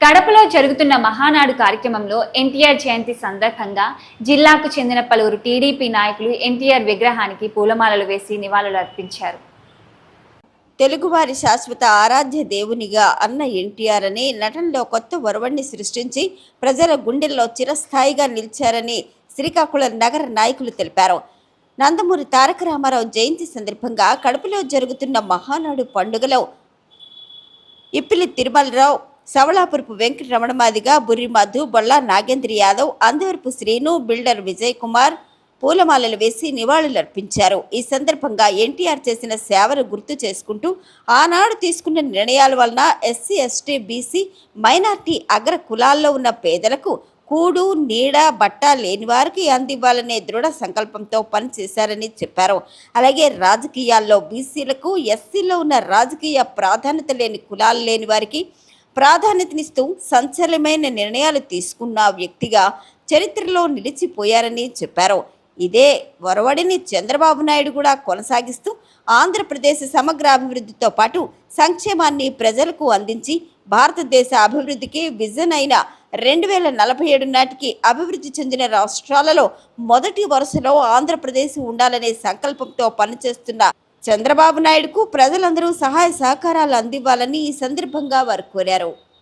కడపలో జరుగుతున్న మహానాడు కార్యక్రమంలో ఎన్టీఆర్ జయంతి సందర్భంగా జిల్లాకు చెందిన పలువురు టీడీపీ నాయకులు ఎన్టీఆర్ విగ్రహానికి పూలమాలలు వేసి నివాళులు అర్పించారు తెలుగువారి శాశ్వత ఆరాధ్య దేవునిగా అన్న ఎన్టీఆర్ అని నటనలో కొత్త ఒరవడిని సృష్టించి ప్రజల గుండెల్లో చిరస్థాయిగా నిలిచారని శ్రీకాకుళం నగర నాయకులు తెలిపారు. నందమూరి తారక రామారావు జయంతి సందర్భంగా కడపలో జరుగుతున్న మహానాడు పండుగలో ఇప్పిలి తిరుమలరావు సవళాపురపు వెంకట రమణమాదిగా బుర్రి మధు బొల్లా నాగేంద్ర యాదవ్ అందవరపు శ్రీను బిల్డర్ విజయ్ కుమార్ పూలమాలలు వేసి నివాళులర్పించారు. ఈ సందర్భంగా ఎన్టీఆర్ చేసిన సేవను గుర్తు చేసుకుంటూ ఆనాడు తీసుకున్న నిర్ణయాల వలన ఎస్సీ ఎస్టీ బీసీ మైనార్టీ అగ్ర కులాల్లో ఉన్న పేదలకు కూడు నీడ బట్ట లేని వారికి అందివ్వాలనే దృఢ సంకల్పంతో పనిచేశారని చెప్పారు. అలాగే రాజకీయాల్లో బీసీలకు ఎస్సీలో ఉన్న రాజకీయ ప్రాధాన్యత లేని కులాలు లేని వారికి ప్రాధాన్యతనిస్తూ సంచలనమైన నిర్ణయాలు తీసుకున్న వ్యక్తిగా చరిత్రలో నిలిచిపోయారని చెప్పారు. ఇదే ఒరవడిని చంద్రబాబు నాయుడు కూడా కొనసాగిస్తూ ఆంధ్రప్రదేశ్ సమగ్ర అభివృద్ధితో పాటు సంక్షేమాన్ని ప్రజలకు అందించి భారతదేశ అభివృద్ధికి విజన్ అయిన రెండు వేల నలభై ఏడు నాటికి అభివృద్ధి చెందిన రాష్ట్రాలలో మొదటి వరుసలో ఆంధ్రప్రదేశ్ ఉండాలనే సంకల్పంతో పనిచేస్తున్న చంద్రబాబు నాయుడుకు ప్రజలందరూ సహాయ సహకారాలు అందివ్వాలని ఈ సందర్భంగా వారు కోరారు.